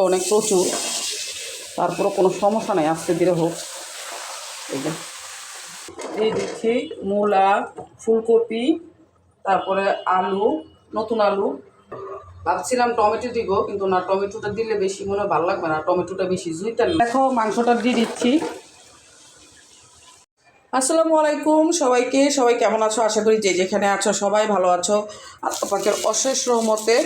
অনেক প্রচুর। তারপরে কোনো সমস্যা নেই আস্তে ধীরে হোক। এই দিচ্ছি মূলা, ফুলকপি, তারপরে আলু, নতুন আলু। ভাবছিলাম টমেটো দিব, কিন্তু না, টমেটোটা দিলে বেশি মনে ভালো লাগবে না, টমেটোটা বেশি জুইতেন দেখো, মাংসটা দিয়ে দিচ্ছি। আসসালামু আলাইকুম সবাইকে, সবাই কেমন আছো? আশা করি যে যেখানে আছো সবাই ভালো আছো। পাকের অশেষ রহমতে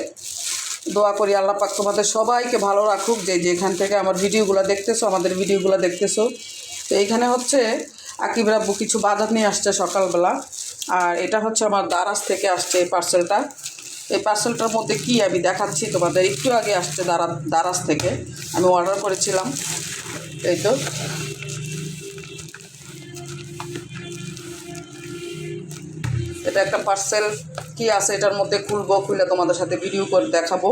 দোয়া করি আল্লাহ পাক তোমাদের সবাইকে ভালো রাখুক। যে যেখান থেকে আমার ভিডিওগুলো দেখতেছো, আমাদের ভিডিওগুলো দেখতেছো। তো এইখানে হচ্ছে আকিব রাব্বু কিছু বাজার নিয়ে আসছে সকালবেলা। আর এটা হচ্ছে আমার দারাজ থেকে আসছে এই পার্সেলটা। এই পার্সেলটার মধ্যে কি আমি দেখাচ্ছি, তোমাদের একটু আগে আসছে দারা দারাজ থেকে। আমি অর্ডার করেছিলাম। এই তো। এটা একটা পার্সেল কি আছে এটার মধ্যে খুলবো, খুলে তোমাদের সাথে ভিডিও করে দেখাবো।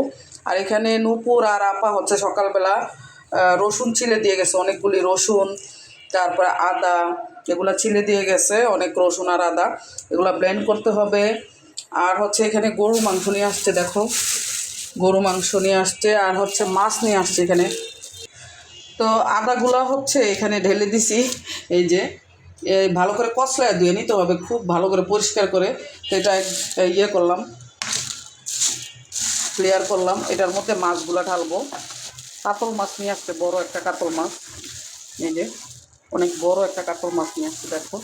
আর এখানে নূপুর আর আপা হচ্ছে সকালবেলা রসুন ছিলে দিয়ে গেছে, অনেকগুলি রসুন, তারপরে আদা, এগুলো ছিলে দিয়ে গেছে, অনেক রসুন আর আদা, এগুলো ব্লেন্ড করতে হবে। আর হচ্ছে এখানে গরু মাংস নিয়ে আসছে, দেখো। গরু মাংস নিয়ে আসছে, আর হচ্ছে মাছ নিয়ে আসছে এখানে। তো আদাগুলো হচ্ছে এখানে ঢেলে দিছি, এই যে। ভালো করে কষলায় ধুয়ে নিতে হবে, খুব ভালো করে পরিষ্কার করে। এটা ইয়ে করলাম ক্লিয়ার করলাম। এটার মধ্যে মাছগুলো ঢালবো। কাতল মাছ নিয়ে আসছে, বড় একটা কাতল মাছ। এই যে, অনেক বড় একটা কাতল মাছ নিয়ে আসছে, দেখো।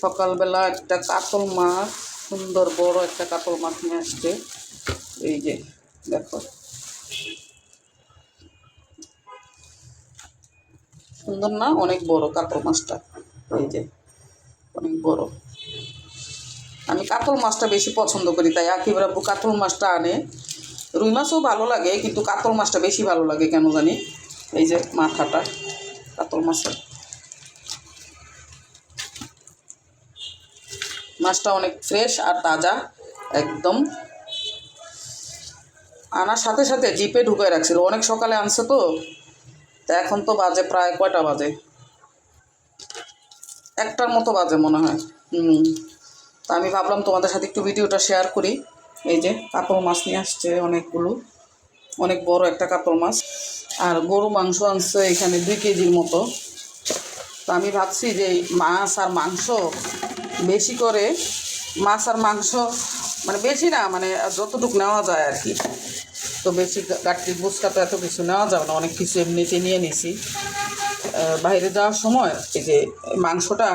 সকালবেলা একটা কাতল মাছ, সুন্দর বড় একটা কাতল মাছ নিয়ে আসছে। এই যে, দেখো। সুন্দর না, অনেক বড় কাতল মাছটা। এই যে, অনেক বড়। আমি কাতল মাছটা বেশি পছন্দ করি, তাই আকিব রাব্বু কাতল মাছটা আনে। রুই মাছও ভালো লাগে, কিন্তু কাতল মাছটা বেশি ভালো লাগে, কেন জানি? এই যে মাথাটা কাতল মাছের। মাছটা অনেক ফ্রেশ আর তাজা, একদম। আনার সাথে সাথে জিপে ঢুকে রাখছিল। অনেক সকালে আনছে তো। তা এখন তো বাজে প্রায় কয়টা বাজে? একটার মতো বাজে মনে হয়। হুম। তা আমি ভাবলাম তোমাদের সাথে একটু ভিডিওটা শেয়ার করি। এই যে কাতল মাছ নিয়ে আসছে অনেকগুলো। অনেক বড় একটা কাতল মাছ। আর গরু মাংস আনছে এখানে দুই কেজির মতো। তো আমি ভাবছি যে মাছ আর মাংস বেশি করে, মাছ আর মাংস মানে বেশি না মানে যতটুকু নেওয়া যায় আর কি। তো বেশি গাঠি বুচকা তো এত কিছু নেওয়া যাবে না, অনেক কিছু এমনিতে নিয়ে নিছি। বাইরে যাওয়ার সময় এই যে মাংসটা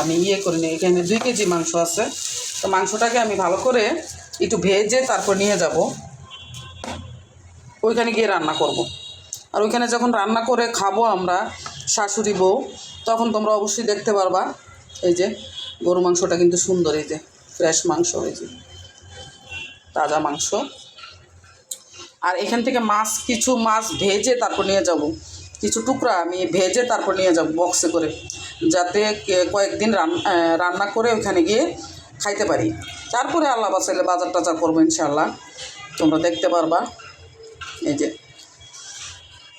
আমি ইয়ে করে নিই, এখানে দুই কেজি মাংস আছে। তো মাংসটাকে আমি ভালো করে একটু ভেজে তারপর নিয়ে যাব। ওইখানে গিয়ে রান্না করব। আর ওইখানে যখন রান্না করে খাব আমরা, শাশুড়ি বউ, তখন তোমরা অবশ্যই দেখতে পারবা, এই যে গরু মাংসটা কিন্তু সুন্দর, এই যে ফ্রেশ মাংস, এই যে তাজা মাংস। আর এখান থেকে মাছ, কিছু মাছ ভেজে তারপর নিয়ে যাব। কিছু টুকরা আমি ভেজে তারপর নিয়ে যাব বক্সে করে, যাতে কয়েকদিন রান- রান্না করে ওইখানে গিয়ে খাইতে পারি। তারপরে আল্লাহ বাসাইলে বাজার টাজার করব ইনশাল্লাহ তোমরা দেখতে পারবা। এই যে।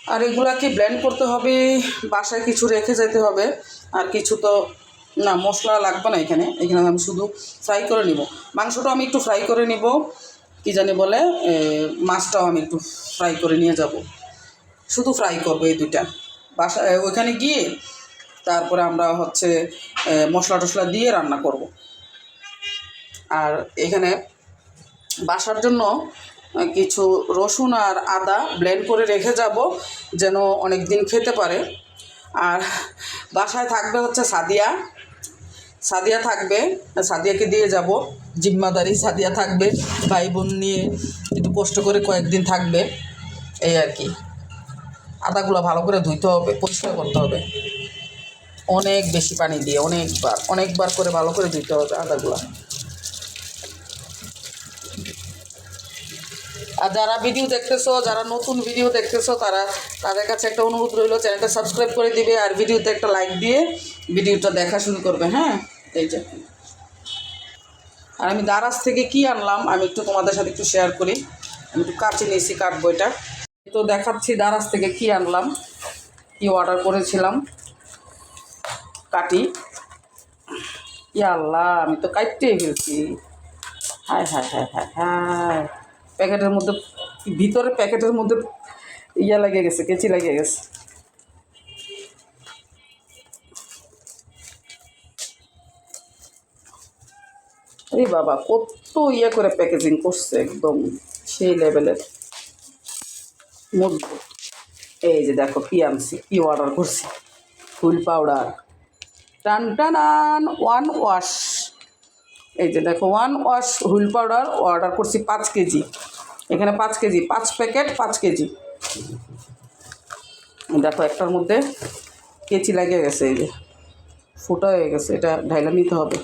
আর এগুলাকে ব্লেন্ড করতে হবে, বাসায় কিছু রেখে যেতে হবে। আর কিছু তো, না, মশলা লাগবে না এখানে। এখানে আমি শুধু ফ্রাই করে নিব। মাংসটা আমি একটু ফ্রাই করে নিব। কি জানি বলে মাছটাও আমি একটু ফ্রাই করে নিয়ে যাব। শুধু ফ্রাই করব এই দুইটা। বাসা ওইখানে গিয়ে তারপরে আমরা হচ্ছে মশলা টশলা দিয়ে রান্না করব। আর এখানে বাসার জন্য কিছু রসুন আর আদা ব্লেন্ড করে রেখে যাব, যেন অনেক দিন খেতে পারে। আর বাসায় থাকবে হচ্ছে সাদিয়া। সাদিয়া থাকবে, সাদিয়াকে দিয়ে যাব। জিম্মাদারি সাদিয়া থাকবে ভাই বোন নিয়ে একটু কষ্ট করে কয়েকদিন থাকবে, এই আর কি। আদাগুলো ভালো করে ধুইতে হবে, পরিষ্কার করতে হবে। অনেক বেশি পানি দিয়ে, অনেকবার অনেকবার করে ভালো করে ধুইতে হবে আদাগুলো। আর যারা ভিডিও দেখতেছো, যারা নতুন ভিডিও দেখতেছো, তারা তাদের কাছে একটা অনুরোধ রইল, চ্যানেলটা সাবস্ক্রাইব করে দিবে, আর ভিডিওতে একটা লাইক দিয়ে ভিডিওটা দেখা শুরু করবে হ্যাঁ? এই যে। আর আমি দারাজ থেকে কি আনলাম, আমি একটু তোমাদের সাথে একটু শেয়ার করি। আমি একটু কাছে নিয়েছি কাটবো এটা তো দেখাচ্ছি দারাজ থেকে কি আনলাম, কি অর্ডার করেছিলাম। কাটি আল্লাহ, আমি তো কাটতেই ফেলছি। হায় হায় হায় হায় হায়। প্যাকেটের মধ্যে ভিতরে প্যাকেটের মধ্যে ইয়া লাগে গেছে, কেচি লাগে গেছে। এই বাবা, কত ইয়ে করে প্যাকেজিং করছে একদম সেই লেভেলের মজবুত। এই যে দেখো, কি আনছি, কি অর্ডার করছি। ফুল পাউডার টান টানান ওয়ান ওয়াশ এই যে দেখো one wash wheel powder order করছি পাঁচ কেজি। এখানে পাঁচ কেজি, পাঁচ প্যাকেট, পাঁচ কেজি। দেখো, একটার মধ্যে কেচি লাগিয়ে গেছে, এই যে। ফুটা হয়ে গেছে, এটা ঢাইলা নিতে হবে।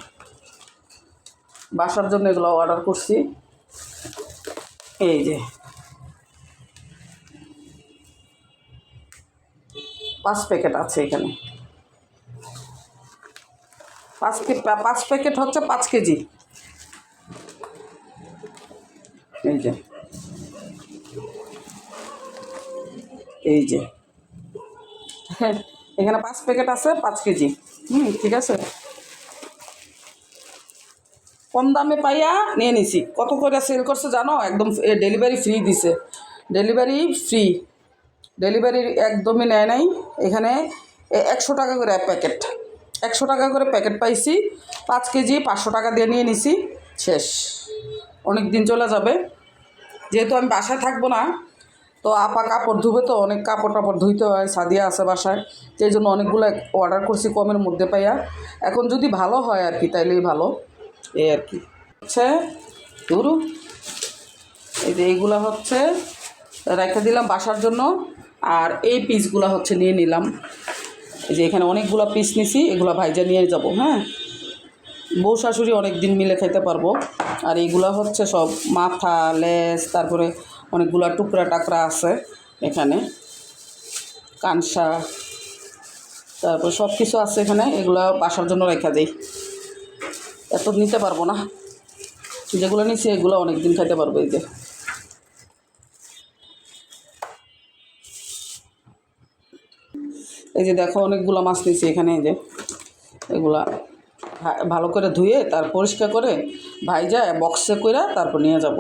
বাসার জন্য এগুলো অর্ডার করছি। এই যে। পাঁচ প্যাকেট আছে এখানে। পাঁচ পাঁচ প্যাকেট হচ্ছে পাঁচ কেজি। এই যে। এই যে। এখানে পাঁচ প্যাকেট আছে, পাঁচ কেজি। হুম, ঠিক আছে? কম দামে পাইয়া নিয়ে নিছি। কত করে সেল করছে জানো? একদম ডেলিভারি ফ্রি দিছে। ডেলিভারি ফ্রি ডেলিভারি একদমই নেয় নাই। এখানে একশো টাকা করে এক প্যাকেট একশো টাকা করে প্যাকেট পাইছি। পাঁচ কেজি পাঁচশো টাকা দিয়ে নিয়ে নিছি। শেষ। অনেক দিন চলে যাবে। যেহেতু আমি বাসায় থাকব না, তো আপা কাপড় ধুবে তো, অনেক কাপড় টাপড় ধুইতে হয়, সাদিয়া আছে বাসায়। সেই জন্য অনেকগুলো অর্ডার করছি কমের মধ্যে পাইয়া। এখন যদি ভালো হয় আর কি, তাইলেই ভালো। এই আর কি। হচ্ছে, ধরু। এই যে এইগুলো হচ্ছে, রেখে দিলাম বাসার জন্য। আর এই পিসগুলো হচ্ছে নিয়ে নিলাম। এই যে এখানে অনেকগুলো পিস নিছি, এগুলো ভাইজা নিয়ে যাব হ্যাঁ? বউ শাশুড়ি অনেক দিন মিলে খেতে পারব। আর এইগুলো হচ্ছে সব মাথা লেস তারপরে অনেকগুলো টুকরা টাকরা আছে এখানে। কানসা, তারপর সব কিছু আছে এখানে, এগুলো বাসার জন্য রেখা দিই। এত নিতে পারব না। যেগুলো নিচ্ছি এগুলো অনেক দিন খাইতে পারব এই যে। এই যে দেখো, অনেকগুলো মাছ নিয়েছি এখানে, এই যে। এগুলা ভালো করে ধুয়ে, তার পরিষ্কার করে ভাইজা, বক্সে করে তারপর নিয়ে যাব।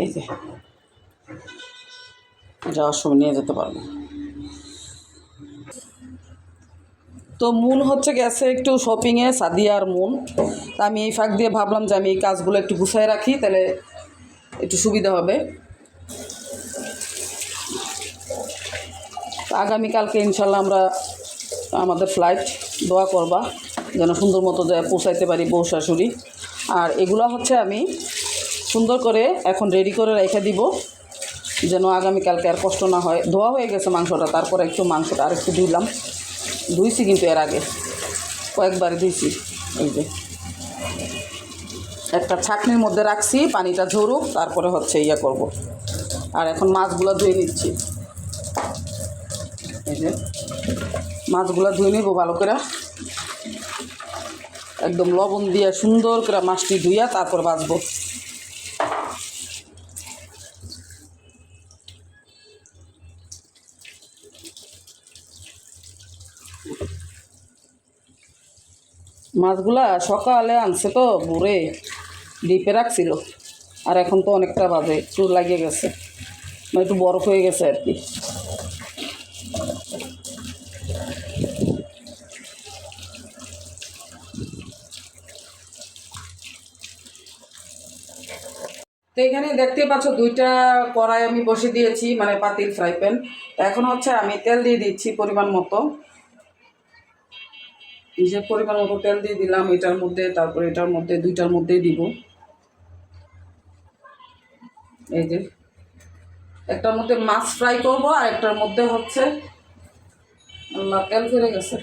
এই যে। যাওয়ার সময় নিয়ে যেতে পারব। তো মুন হচ্ছে গেছে একটু শপিংয়ে সাদিয়ার মুন। তা আমি এই ফাঁক দিয়ে ভাবলাম যে আমি এই কাজগুলো একটু গুছাই রাখি, তাহলে একটু সুবিধা হবে। আগামীকালকে ইনশাল্লাহ আমরা আমাদের ফ্লাইট দোয়া করবা, যেন সুন্দর মতো পৌঁছাইতে পারি বউ শাশুড়ি। আর এগুলো হচ্ছে আমি সুন্দর করে এখন রেডি করে রেখে দিব, যেন আগামীকালকে আর কষ্ট না হয়। ধোয়া হয়ে গেছে মাংসটা, তারপরে একটু মাংসটা আর একটু ধুইলাম। ধুইছি কিন্তু এর আগে। কয়েকবার ধুইছি, এই যে। একটা ছাকনির মধ্যে রাখছি, পানিটা ঝরুক, তারপরে হচ্ছে ইয়া করব। আর এখন মাছগুলো ধুয়ে নিচ্ছি। এই যে, মাছগুলো ধুয়ে নিব ভালো করে। একদম লবণ দিয়ে সুন্দর করে মাছটি ধুইয়া তারপর বাছবো মাছগুলা সকালে আনছে তো বুড়ে ডিপে রাখছিল। আর এখন তো অনেকটা বাজে চুর লাগিয়ে গেছে। মানে একটু বরফ হয়ে গেছে আর কি। তো এখানে দেখতে পাচ্ছ, দুইটা কড়াই আমি বসে দিয়েছি মানে পাতিল ফ্রাই প্যান। এখন হচ্ছে আমি তেল দিয়ে দিচ্ছি পরিমাণ মতো। যে পরিমাণ মতো তেল দিয়ে দিলাম, এটার মধ্যে, তারপর এটার মধ্যে, দুইটার মধ্যেই দিব। এই যে। একটার মধ্যে মাছ ফ্রাই করব, আর একটার মধ্যে হচ্ছে, আল্লাহ, তেল ফিরে গেছে।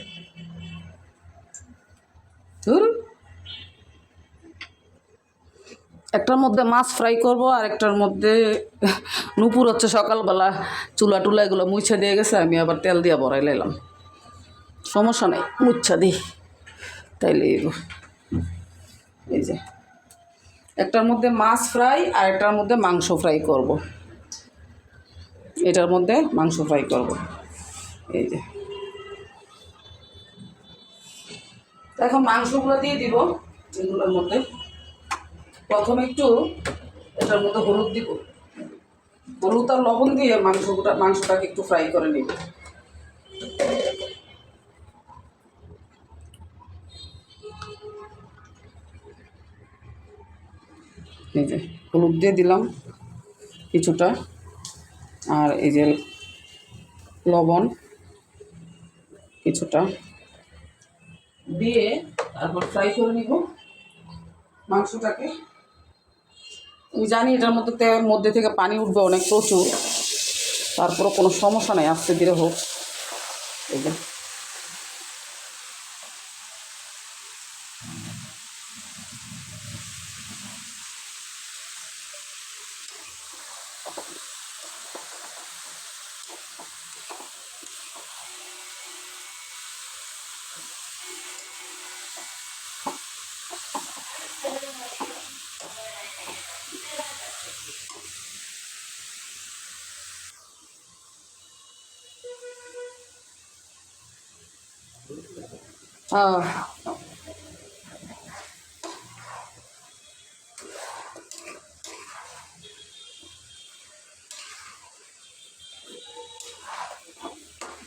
একটার মধ্যে মাছ ফ্রাই করব, আর একটার মধ্যে নুপুর হচ্ছে সকালবেলা চুলা টুলা এগুলো মুছে দিয়ে গেছে, আমি আবার তেল দিয়ে বড়াই লাইলাম। সমস্যা নেই, মুচ্ছা দিই। তাইলে। এই যে, একটার মধ্যে মাছ ফ্রাই আর একটার মধ্যে মাংস ফ্রাই করব। এটার মধ্যে মাংস ফ্রাই করব। এই যে। এখন মাংসগুলো দিয়ে দিব এগুলোর মধ্যে। প্রথমে একটু এটার মধ্যে হলুদ দিব। হলুদ আর লবণ দিয়ে মাংসটা মাংসটাকে একটু ফ্রাই করে নিব। এই যে হলুদ দিয়ে দিলাম কিছুটা। আর এই যে লবণ কিছুটা। দিয়ে তারপর ফ্রাই করে নিব মাংসটাকে। আমি জানি এটার মধ্যে তেলের মধ্যে থেকে পানি উঠবে অনেক প্রচুর তারপরও কোনো সমস্যা নেই আস্তে ধীরে হোক। এই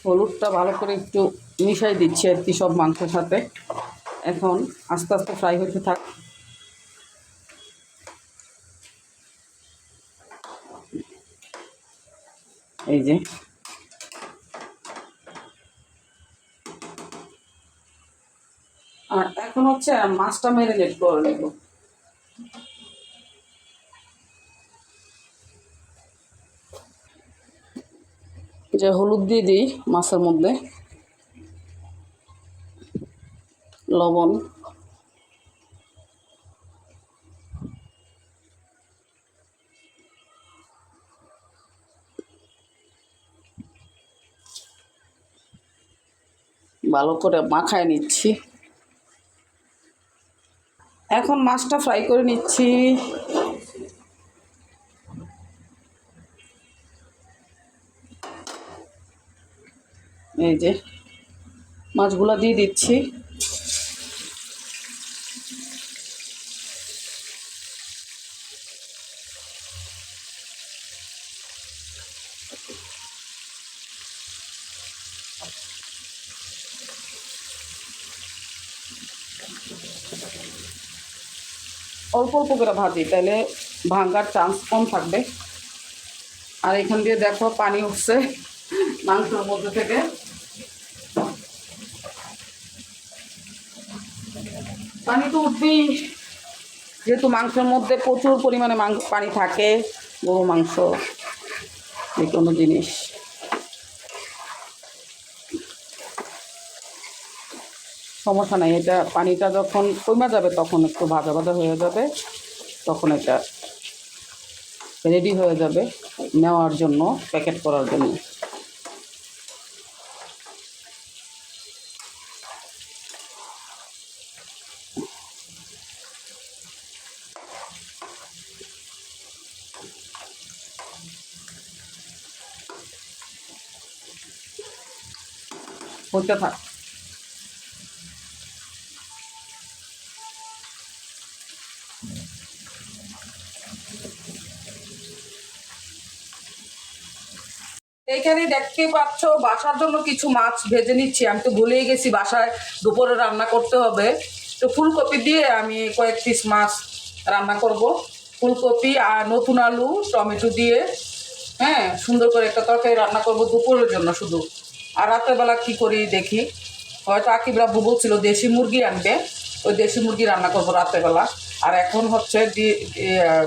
হলুদটা ভালো করে একটু মিশাই দিচ্ছি আর কি সব মাংসের সাথে। এখন আস্তে আস্তে ফ্রাই হতে থাক। এই যে আর এখন হচ্ছে মাছটা ম্যারিনেট করে নেব। যে হলুদ দিয়ে দিই মাছের মধ্যে। লবণ। ভালো করে মাখায় নিচ্ছি। এখন মাছটা ফ্রাই করে নিচ্ছি। এই যে মাছগুলা দিয়ে দিচ্ছি। অল্প করে ভাজি, তাহলে ভাঙ্গার চান্স কম থাকবে। আর এখান দিয়ে দেখো পানি উঠছে মাংসের মধ্যে থেকে। পানি তো উঠবেই, যেহেতু মাংসের মধ্যে প্রচুর পরিমাণে মাংস, পানি থাকে গরু মাংস, যে কোনো জিনিস। সমস্যা নাই, এটা পানিটা যখন কমে যাবে তখন একটু ভাজা ভাজা হয়ে যাবে, তখন এটা রেডি হয়ে যাবে নেওয়ার জন্য প্যাকেট করার জন্য। হতে থাক। এইখানে দেখতে পাচ্ছ, বাসার জন্য কিছু মাছ ভেজে নিচ্ছি। আমি তো ভুলেই গেছি বাসায় দুপুরে রান্না করতে হবে। তো ফুলকপি দিয়ে আমি কয়েক পিস মাছ রান্না করব। ফুলকপি আর নতুন আলু, টমেটো দিয়ে হ্যাঁ সুন্দর করে একটা তরকারি রান্না করব দুপুরের জন্য শুধু। আর রাতের বেলা কী করি দেখি। হয়তো আকিব রাব্বু বলছিল, দেশি মুরগি আনবে। ওই দেশি মুরগি রান্না করব রাতের বেলা আর এখন হচ্ছে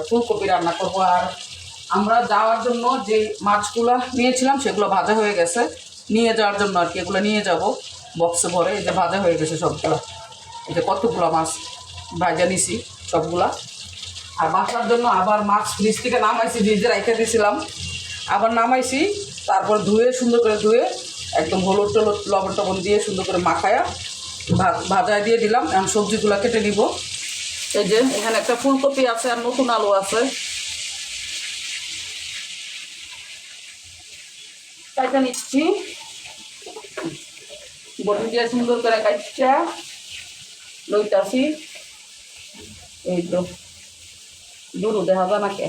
ফুলকপি রান্না করব আর আমরা যাওয়ার জন্য যে মাছগুলো নিয়েছিলাম, সেগুলো ভাজা হয়ে গেছে। নিয়ে যাওয়ার জন্য আর কি এগুলো নিয়ে যাব। বক্সে ভরে এই যে ভাজা হয়ে গেছে সবগুলো। এই যে কতগুলো মাছ ভাজা নিছি সবগুলা। আর বাসার জন্য আবার মাছ ফ্রিজ থেকে নামাইছি, ফ্রিজে রেখে দিয়েছিলাম আবার নামাইছি, তারপর ধুয়ে সুন্দর করে ধুয়ে একদম হলুদ টলুদ, লবণ টবণ দিয়ে সুন্দর করে মাখায়া ভাজায় দিয়ে দিলাম। এখন সবজিগুলো কেটে নিব। এই যে এখানে একটা ফুলকপি আছে আর নতুন আলু আছে। কাইটা নিচ্ছি। বটি দিয়ে সুন্দর করে কাইটা লইতাছি। এই তো। দুরু দেখা যায় না কে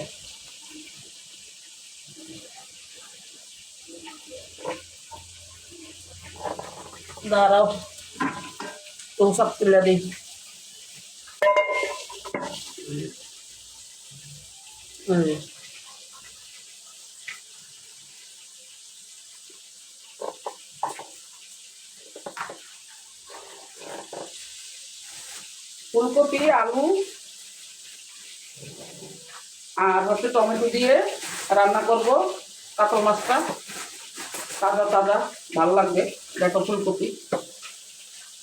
দাঁড়াও। তো সব তুলে দিই। হুম ফুলকপি, আলু আর হচ্ছে টমেটো দিয়ে রান্না করব কাতল মাছটা। তাজা তাজা, ভালো লাগবে। দেখো ফুলকপি।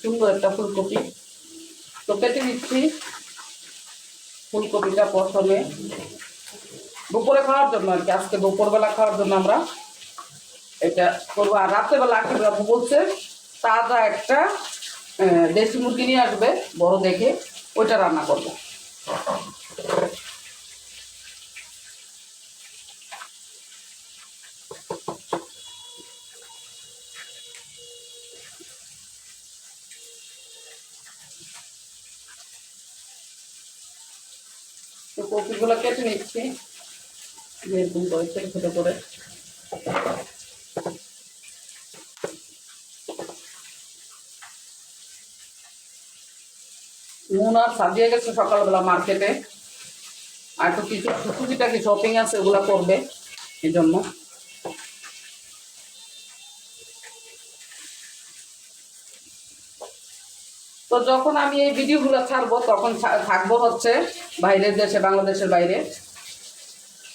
সুন্দর একটা ফুলকপি। তো কেটে নিচ্ছি ফুলকপিটা প্রথমে। দুপুরে খাওয়ার জন্য আর কি, আজকে দুপুরবেলা খাওয়ার জন্য আমরা এটা করব। আর রাত্রেবেলা আখি বাবু বলছে, তাজা একটা দেশি মুরগি নিয়ে আসবে বড় দেখে ওইটা রান্না করব। কপিগুলো কেটে নিচ্ছি ছোটো করে। নুন আর সাজিয়ে গেছে সকালবেলা মার্কেটে আর তো কিছু টুকিটাকি শপিং আছে, ওগুলো করবে এই জন্য তো যখন আমি এই ভিডিওগুলো ছাড়বো, তখন থাকব হচ্ছে বাইরের দেশে, বাংলাদেশের বাইরে।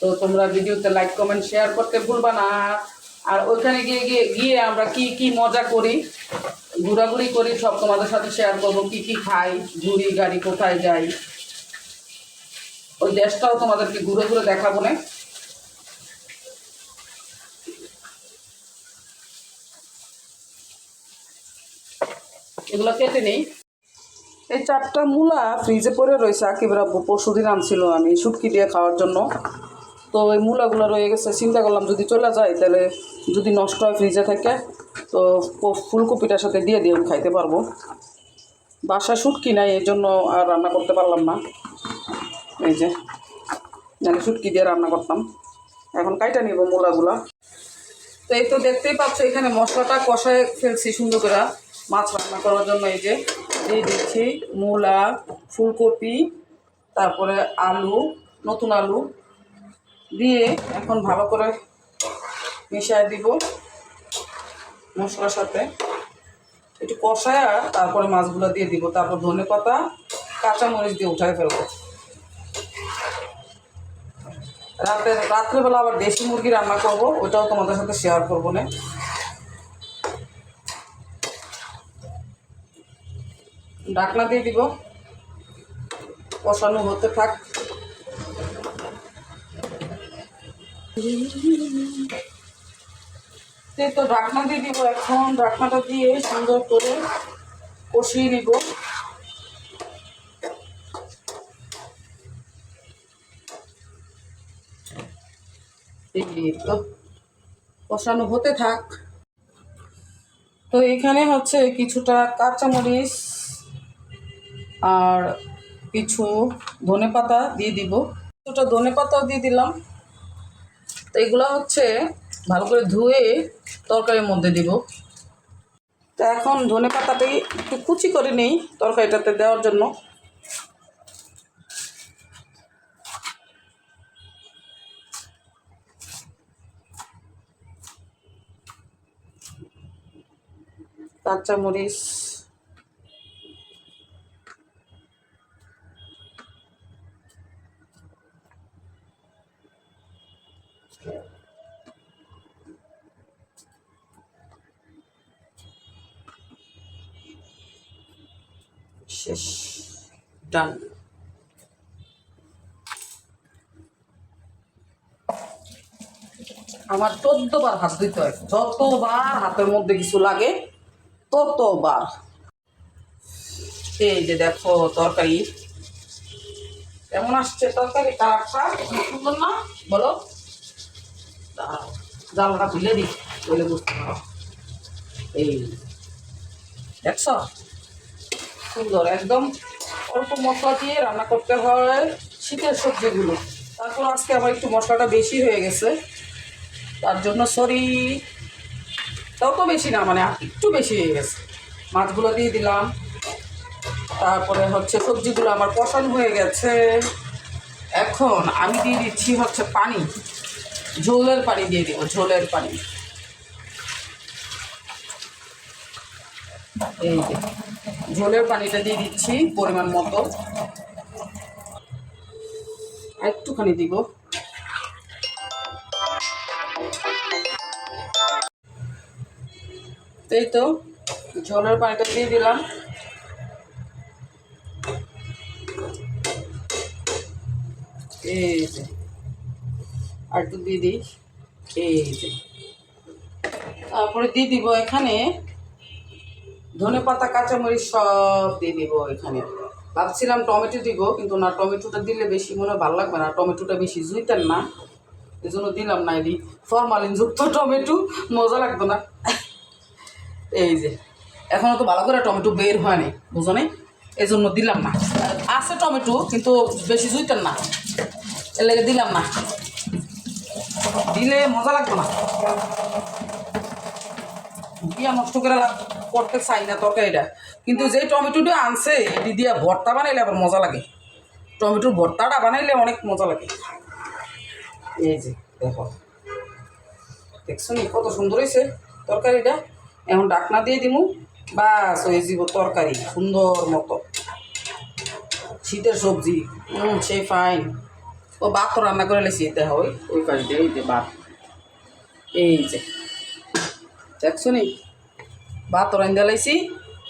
তো তোমরা ভিডিওতে লাইক কমেন্ট শেয়ার করতে ভুলবা না। আর ওইখানে গিয়ে গিয়ে গিয়ে আমরা কি কি মজা করি? ঘোরাঘুরি করি, সব তোমাদের সাথে শেয়ার করব। কি কি খাই? ঘুরি, গাড়ি কোথায় যাই? ওই দেশটাও তোমাদেরকে ঘুরে ঘুরে দেখাবো না? এগুলো কেটে নেই। এই চারটা মূলা ফ্রিজে পরে রয়েছে একেবারে পরশু দিন আনছিল আমি, শুটকি দিয়ে খাওয়ার জন্য। তো এই মূলাগুলো রয়ে গেছে। চিন্তা করলাম যদি চলে যায়, তাহলে যদি নষ্ট হয় ফ্রিজে থাকে, তো ফুলকপিটার সাথে দিয়ে দিয়ে খাইতে পারব। বাসা শুটকি নাই, এই জন্য আর রান্না করতে পারলাম না। এই যে নাহলে শুটকি দিয়ে রান্না করতাম। এখন কাইটা নিব মূলাগুলা। তো এই তো দেখতেই পাচ্ছ, এখানে মশলাটা কষায় ফেলছি সুন্দর করে। মাছ রান্না করার জন্য এই যে, দিয়ে দিচ্ছি মূলা, ফুলকপি, তারপরে আলু, নতুন আলু। দিয়ে এখন ভালো করে মিশিয়ে দিব মশলার সাথে। একটু কষায় তারপরে মাছগুলো দিয়ে দিব। তারপর ধনে পাতা, কাঁচামরিচ দিয়ে উঠায় ফেলব। রাতে রাত্রেবেলা আবার দেশি মুরগি রান্না করব, ওটাও তোমাদের সাথে শেয়ার করব না। ডাকনা দিয়ে দিব। কষানো হতে থাক। এই তো ঢাকনা দিয়ে দিব এখন। ঢাকনাটা দিয়ে সুন্দর করে কষিয়ে নিব। তো, কষানো হতে থাক। তো এখানে হচ্ছে কিছুটা কাঁচামরিচ আর কিছু ধনে পাতা দিয়ে দিব। কিছুটা ধনে পাতাও দিয়ে দিলাম। তো এগুলো হচ্ছে ভালো করে ধুয়ে তরকারির মধ্যে দিব। তো এখন ধনে পাতাটাই একটু কুচি করে নেই তরকারিটাতে দেওয়ার জন্য। কাঁচামরিচ শেষ ডান আমার চোদ্দবার হাত দিতে হয়। যতবার হাতের মধ্যে কিছু লাগে, ততবার। এই যে দেখো তরকারি। কেমন আসছে তরকারি? কালারটা সুন্দর না? বলো। জালটা খুলে দিই। বলে বুঝতে পারো। এই দেখছ? সুন্দর, একদম অল্প মশলা দিয়ে রান্না করতে হয় শীতের সবজিগুলো। তারপর আজকে আমার একটু মশলাটা বেশি হয়ে গেছে। তার জন্য সরি তত বেশি না মানে একটু বেশি হয়ে গেছে। মাছগুলো দিয়ে দিলাম। তারপরে হচ্ছে সবজিগুলো আমার কষানো হয়ে গেছে। এখন আমি দিয়ে দিচ্ছি হচ্ছে পানি। ঝোলের পানি দিয়ে দিব, ঝোলের পানি। এই ঝোলের পানিটা দিয়ে দিচ্ছি পরিমাণ মতো। একটুখানি দিব। এই তো ঝোলের পানিটা দিয়ে দিলাম। আর একটু দিয়ে দিই। এই যে, তারপরে দিয়ে দিব এখানে ধনে পাতা কাঁচামরিচ সব দিয়ে দিব এখানে। ভাবছিলাম টমেটো দিব, কিন্তু না, টমেটোটা দিলে বেশি মনে হয় ভালো লাগবে না। টমেটোটা বেশি জুইতেন না এই জন্য দিলাম না এদি ফরমালিন যুক্ত টমেটো, মজা লাগতো না। এই যে এখনও তো ভালো করে টমেটো বের হয়নি বুঝো নি এই জন্য দিলাম না। আছে টমেটো, কিন্তু বেশি জুইতেন না। এর লেগে দিলাম না। দিলে মজা লাগতো না। দিয়া নষ্ট করে লাগ- করতে চাই না তরকারিটা। কিন্তু যে টমেটোটা আনছে, এটি দিয়া ভর্তা বানাইলে আবার মজা লাগে। টমেটোর ভর্তাটা বানাইলে অনেক মজা লাগে। এই যে, দেখো। দেখছ নি কত সুন্দর হয়েছে তরকারিটা? এখন ডাকনা দিয়ে দিমু। বাস, হয়ে যাব তরকারি, সুন্দর মতো। শীতের সবজি হুম সেই ফাইন ও ভাত রান্না করে লেছি, দেখো, ওই ওই কাজটা এই যে ভাত। এই যে। দেখছ নি? ভাত রান্ধা লাইছি,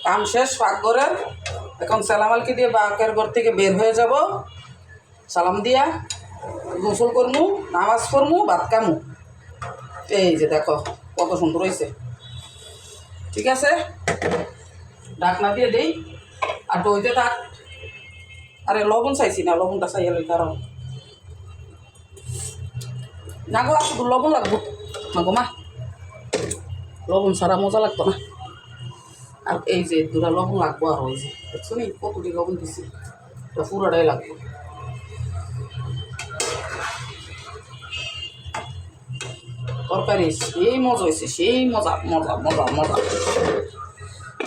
কাম শেষ, পাক করে এখন সালামালকে দিয়ে বাকের ঘর থেকে বের হয়ে যাব। সালাম দিয়া, গোসল করমু, নামাজ করমু ভাত কামু এই যে দেখো, কত সুন্দর হয়েছে ঠিক আছে? ডাকনা দিয়ে দেই, আর দইতে থাক। আরে, লবণ চাইছি না, লবণটা চাই চাইলে কারণ। না গো লবণ লাগবো। না গো মা, লবণ সারা মজা লাগতো না। আর এই যে দুটা লবণ লাগবো আর ওই যে দেখছ নি কতটি লবণ দিছি এটা পুরোটাই লাগবে তরকারি সেই মজা হয়েছে সেই মজা মজা মজা মজা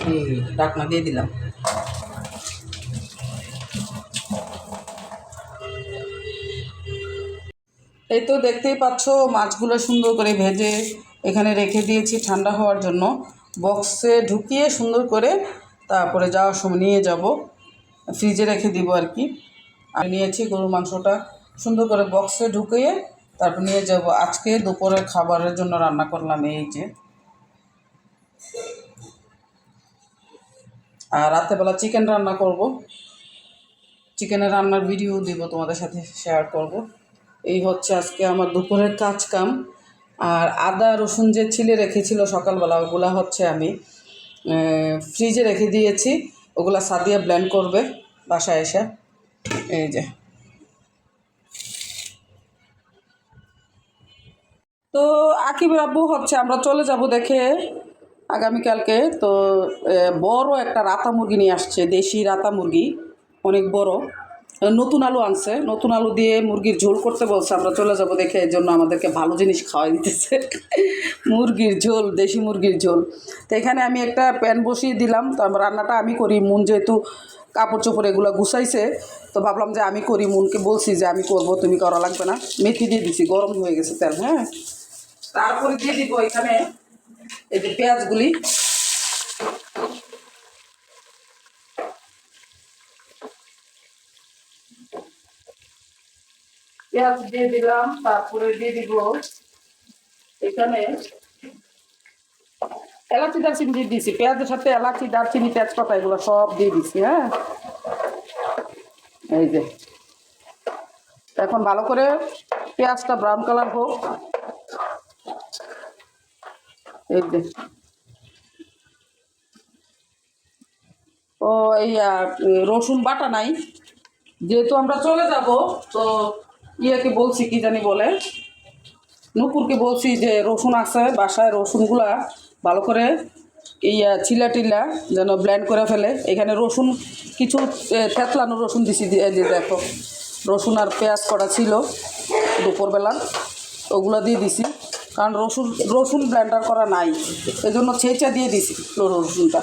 এই ডাকনা দিয়ে দিলাম এই তো দেখতেই পাচ্ছ, মাছগুলো সুন্দর করে ভেজে এখানে রেখে দিয়েছি ঠান্ডা হওয়ার জন্য। বক্সে ঢুকিয়ে সুন্দর করে তারপরে যাওয়ার সময় নিয়ে যাব। ফ্রিজে রেখে দিব আর কি। আমি নিয়েছি গরুর মাংসটা। সুন্দর করে বক্সে ঢুকিয়ে তারপর নিয়ে যাব। আজকে দুপুরের খাবারের জন্য রান্না করলাম এই যে। আর রাত্রেবেলা চিকেন রান্না করব। চিকেনের রান্নার ভিডিও দিব তোমাদের সাথে শেয়ার করব। এই হচ্ছে আজকে আমার দুপুরের কাজ কাম। আর আদা, রসুন যে ছিলে রেখেছিল সকালবেলা, ওগুলা হচ্ছে আমি ফ্রিজে রেখে দিয়েছি। ওগুলা সাদিয়া ব্লেন্ড করবে বাসায় এসে। এই যে। তো আকিবের আব্বু হচ্ছে, আমরা চলে যাব দেখে আগামীকালকে। তো বড় একটা রাতা মুরগি নিয়ে আসছে, দেশি রাতা মুরগি অনেক বড়। নতুন আলু আনছে। নতুন আলু দিয়ে মুরগির ঝোল করতে বলছে। আমরা চলে যাব দেখে এর জন্য আমাদেরকে ভালো জিনিস খাওয়াই দিতেছে। মুরগির ঝোল, দেশি মুরগির ঝোল। তো এখানে আমি একটা প্যান বসিয়ে দিলাম। তো রান্নাটা আমি করি। মুন যেহেতু কাপড় চোপড় এগুলো গুছাইছে, তো ভাবলাম যে আমি করি। মুনকে বলছি যে আমি করব, তুমি করা লাগবে না। মেথি দিয়ে দিছি, গরম হয়ে গেছে তেল হ্যাঁ? তারপরে দিয়ে দিব এখানে এই যে পেঁয়াজগুলি। পেঁয়াজ দিয়ে দিলাম, তারপরে দিয়ে দিব এখানে এলাচি দারচিনি দিয়ে দিছি। পেঁয়াজের সাথে এলাচি, দারচিনি, তেজপাতা এগুলো সব দিয়ে দিছি হ্যাঁ? এই যে। এখন ভালো করে পেঁয়াজটা ব্রাউন কালার হোক। এই যে। ও, এই রসুন বাটা নাই। যেহেতু আমরা চলে যাব, তো ইয়েকে বলছি কি জানি বলে? নুপুরকে বলছি যে রসুন আছে, বাসায় রসুনগুলা ভালো করে ইয়া চিলা টিলা যেন ব্ল্যান্ড করে ফেলে। এখানে রসুন, কিছু থেতলানো রসুন দিছি যে দেখো, রসুন আর পেঁয়াজ করা ছিল দুপুরবেলা, ওগুলো দিয়ে দিছি। কারণ রসুন রসুন ব্লেন্ডার করা নাই এই জন্য ছেঁচা দিয়ে দিছি রসুনটা।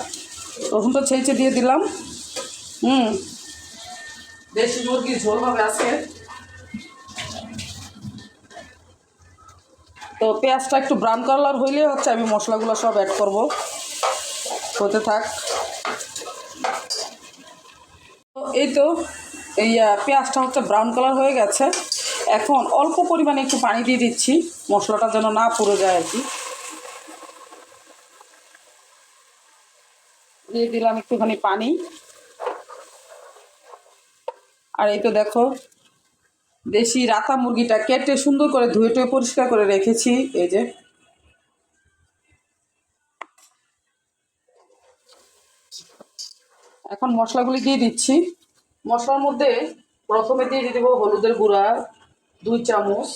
রসুনটা ছেঁচে দিয়ে দিলাম, হুম। দেশি মুরগির ঝোল হবে আজকে। তো পেঁয়াজটা একটু ব্রাউন কালার হইলে হচ্ছে আমি মশলাগুলো সব অ্যাড করব। হতে থাক। এই তো, এই পেঁয়াজটা হচ্ছে ব্রাউন কালার হয়ে গেছে। এখন অল্প পরিমাণে একটু পানি দিয়ে দিচ্ছি, মশলাটা যেন না পুড়ে যায় আর কি। দিয়ে দিলাম একটুখানি পানি। আর এই তো দেখো দেশি রাতা মুরগিটা কেটে সুন্দর করে ধুয়ে টুয়ে পরিষ্কার করে রেখেছি, এই যে। এখন মশলাগুলি দিয়ে দিচ্ছি। মশলার মধ্যে প্রথমে দিয়ে দেবো হলুদের গুঁড়া, দুই চামচ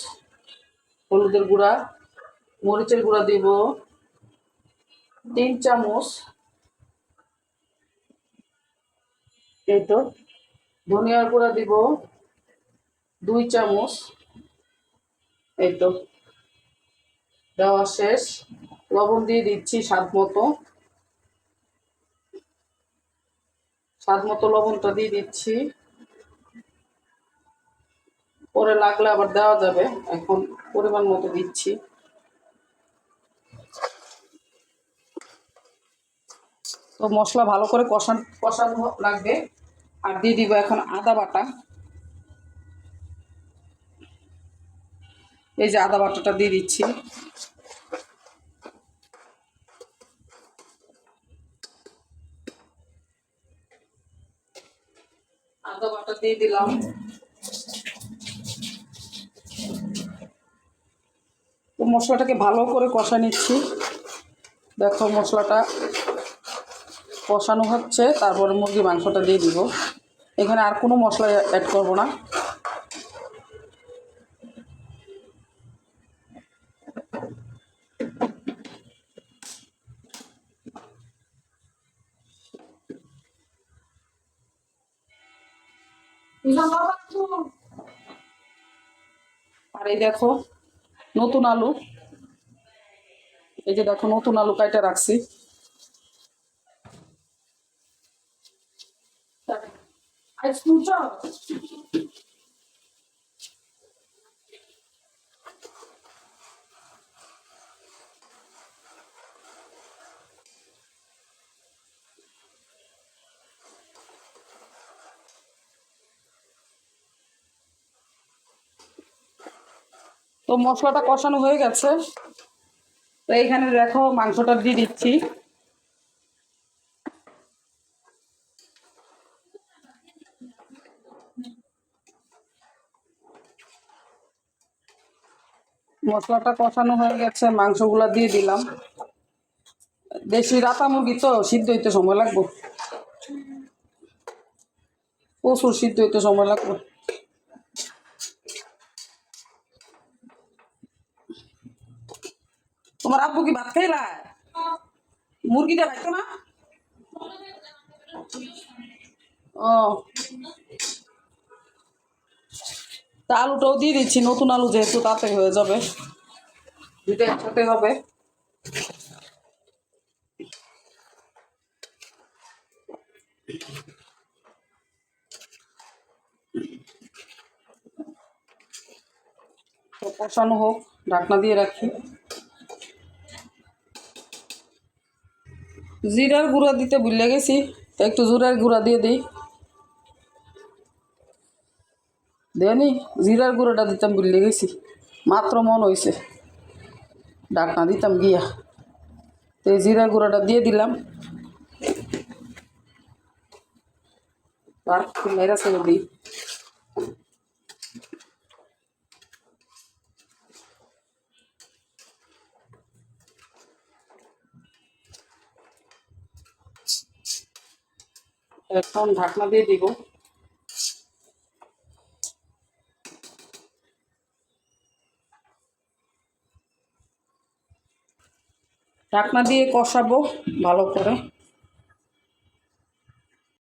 হলুদের গুঁড়া, মরিচের গুঁড়া দিব, তিন চামচ এই তো ধনিয়ার গুঁড়া দিব দুই চামচ, এই তো, দেওয়া শেষ। লবণ দিয়ে দিচ্ছি স্বাদ মতো। স্বাদ মতো লবণটা দিয়ে দিচ্ছি। পরে লাগলে আবার দেওয়া যাবে। এখন পরিমাণ মতো দিচ্ছি। তো মশলা ভালো করে কষান কষানো লাগবে। আর দিয়ে দিব এখন আদা বাটা। এই যে আদা বাটাটা দিয়ে দিচ্ছি। আদা বাটা দিয়ে দিলাম। মশলাটাকে ভালো করে কষা নিচ্ছি। দেখো মশলাটা কষানো হচ্ছে, তারপরে মুরগি মাংসটা দিয়ে দিব। এখানে আর কোনো মশলা অ্যাড করব না। আর এই দেখো নতুন আলু। এই যে দেখো নতুন আলু কাইটা রাখছি। তো মশলাটা কষানো হয়ে গেছে। তো এইখানে দেখো মাংসটা দিয়ে দিচ্ছি। মশলাটা কষানো হয়ে গেছে, মাংসগুলা দিয়ে দিলাম। দেশি রাতা মুরগি তো, সিদ্ধ হইতে সময় লাগবে। প্রচুর সিদ্ধ হইতে সময় লাগবে। তোমার আব্বু কি ভাত খাইলা? মুরগি দিয়ে খাইতো না? ও। তা আলুটাও দিয়ে দিচ্ছি, নতুন আলু যেহেতু তাতে হয়ে যাবে। দুইটা একসাথে হবে। তো হোক, ঢাকনা দিয়ে রাখি। জিরার গুঁড়া দিতে ভুলে গেছি, তো একটু জিরার গুঁড়া দিয়ে দিই। দেনি জিরার গুঁড়োটা দিতাম ভুলে গেছি, মাত্র মন হয়েছে ঢাকনা দিতাম গিয়া। তো এই জিরার গুঁড়োটা দিয়ে দিলাম। আর মেরা ছেড়ে দিই। এখন ঢাকনা দিয়ে দিব। ঢাকনা দিয়ে কষাবো ভালো করে।